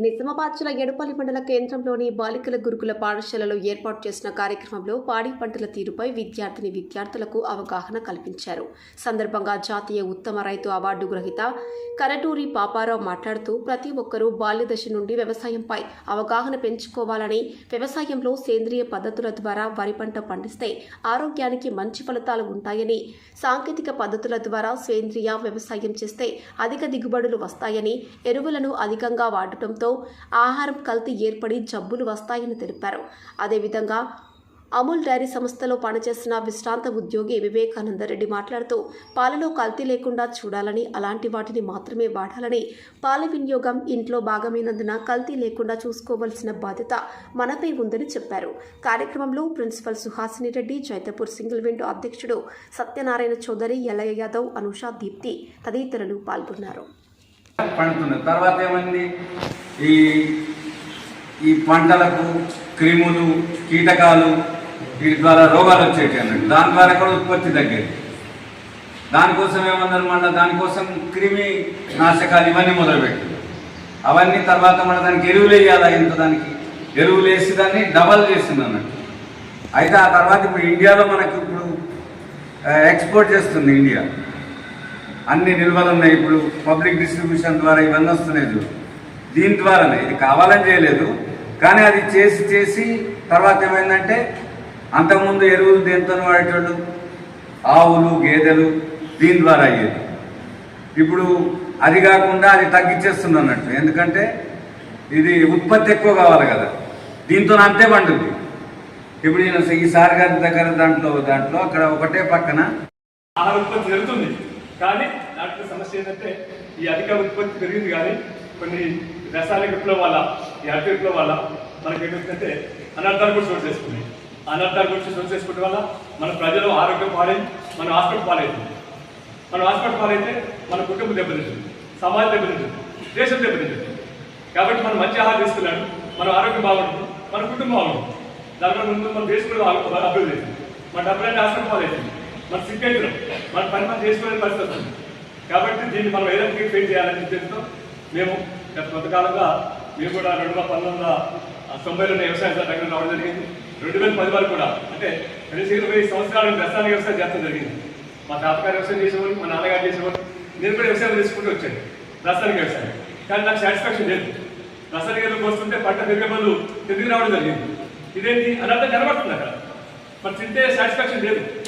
నిజామాబాద్ జిల్లా ఎడపల్లి మండల కేంద్రంలోని బాలికల గురుకుల పాఠశాలలో ఏర్పాటు చేసిన కార్యక్రమంలో పాడి పంటల తీరుపై విద్యార్థిని విద్యార్థులకు అవగాహన కల్పించారు. సందర్భంగా జాతీయ ఉత్తమ రైతు అవార్డు గ్రహీత కరటూరి పాపారావు మాట్లాడుతూ ప్రతి ఒక్కరూ బాల్య దశ నుండి వ్యవసాయంపై అవగాహన పెంచుకోవాలని వ్యవసాయంలో సేంద్రియ పద్ధతుల ద్వారా వరి పంట పండిస్తే ఆరోగ్యానికి మంచి ఫలితాలు ఉంటాయని సాంకేతిక పద్ధతుల ద్వారా సేంద్రియ వ్యవసాయం చేస్తే అధిక దిగుబడులు వస్తాయని ఎరువులను అధికంగా వాడటంతో ఆహారం కల్తీ ఏర్పడి జబ్బులు వస్తాయని తెలిపారు. అదేవిధంగా అమూల్ డైరీ సంస్థలో పనిచేస్తున్న విశ్రాంత ఉద్యోగి వివేకానంద రెడ్డి మాట్లాడుతూ పాలలో కల్తీ లేకుండా చూడాలని అలాంటి వాటిని మాత్రమే వాడాలని పాల వినియోగం ఇంట్లో భాగమైనందున కల్తీ లేకుండా చూసుకోవాల్సిన బాధ్యత మనపై ఉందని చెప్పారు. కార్యక్రమంలో principal Suhasini Reddy Jaitapur single window అధ్యక్షుడు సత్యనారాయణ చౌదరి ఎల్లయ్య యాదవ్ అనుషా దీప్తి తదితరులు పాల్గొన్నారు. తర్వాత ఏమైంది? ఈ ఈ పంటలకు క్రిములు కీటకాలు వీటి ద్వారా రోగాలు వచ్చేటి అన్నట్టు. దాని ద్వారా కూడా ఉత్పత్తి తగ్గేది. దానికోసం ఏమన్నారు మళ్ళీ? దానికోసం క్రిమి నాశకాలు ఇవన్నీ మొదలుపెట్టి అవన్నీ తర్వాత మళ్ళీ దానికి ఎరువులు వేయాలా? ఇంత దానికి? ఎరువులు వేసి దాన్ని డబల్ చేసింది అన్నట్టు. అయితే ఆ తర్వాత ఇప్పుడు ఇండియాలో మనకి ఇప్పుడు ఎక్స్పోర్ట్ చేస్తుంది ఇండియా. అన్ని నిల్వలు ఉన్నాయి ఇప్పుడు. పబ్లిక్ డిస్ట్రిబ్యూషన్ ద్వారా ఇవన్నీ వస్తున్నాయి చూడు. దీని ద్వారానే. ఇది కావాలని చేయలేదు. కానీ అది చేసి చేసి తర్వాత ఏమైందంటే అంతకుముందు ఎరువులు దేంతో వాడేటోళ్ళు? ఆవులు గేదెలు దీని ద్వారా అయ్యేది. ఇప్పుడు అది కాకుండా అది తగ్గించేస్తుంది అన్నట్టు. ఎందుకంటే ఇది ఉత్పత్తి ఎక్కువ కావాలి కదా. దీంతో అంతే పండుద్ది. ఇప్పుడు నేను ఈ సార్ గారి దగ్గర దాంట్లో దాంట్లో అక్కడ ఒకటే పక్కన ఆహార ఉత్పత్తి జరుగుతుంది. కానీ దాంట్లో సమస్య ఏంటంటే ఈ అధిక ఉత్పత్తి పెరిగింది కానీ కొన్ని రసాయనిక విప్లవం ఈ అధిక విప్లవం వల్ల మనకి ఏమవుతుందంటే అనర్థాలు కూడా చోటు చేసుకున్నాయి. అనర్థాలు కూడా చోటు చేసుకోవడం వల్ల మన ప్రజలు ఆరోగ్యం పాలైంది మన హాస్పిటల్ పాలవుతుంది మన హాస్పిటల్ పాలైతే మన కుటుంబం దెబ్బతింటుంది సమాజం దెబ్బతింటుంది దేశం దెబ్బతింటుంది. కాబట్టి మనం మంచి ఆహారం తీసుకున్నాడు మన ఆరోగ్యం బాగుంటుంది మన కుటుంబం బాగుంటుంది. దానివల్ల ముందు మన దేశం కూడా అభివృద్ధి అవుతుంది మన డబ్బులన్నీ హాస్పిటల్ పాలైతుంది మన సిక్ అవుతున్నాం మన పని మనం చేసుకునే పరిస్థితి వస్తుంది. కాబట్టి దీన్ని మనం ఏదైనా ఫెయిల్ చేయాలని ఉద్దేశంతో మేము గత కొంతకాలంగా మేము కూడా రెండు వేల పంతొమ్మిది వందల తొంభైలో వ్యవసాయ దగ్గర రావడం జరిగింది. రెండు వేల పది వరకు కూడా. అంటే కనీసం ఇరవై సంవత్సరాలు రసాయన వ్యవసాయం చేస్తాం జరిగింది. మా తాతగారు వ్యవసాయం చేసేవారు మా నాన్నగారు చేసేవారు నేను కూడా వ్యవసాయం చేసుకుంటూ వచ్చాను. రసాయనిక వ్యవసాయం. కానీ నాకు సాటిస్ఫాక్షన్ లేదు. రసాయనిక ఎరువులు పోస్తుంటే పంట పెరిగే బదులు తిరిగి రావడం జరిగింది? ఇదేంటి? అని అర్థం కనబడుతుంది అక్కడ. మరి తింటే సాటిస్ఫాక్షన్ లేదు.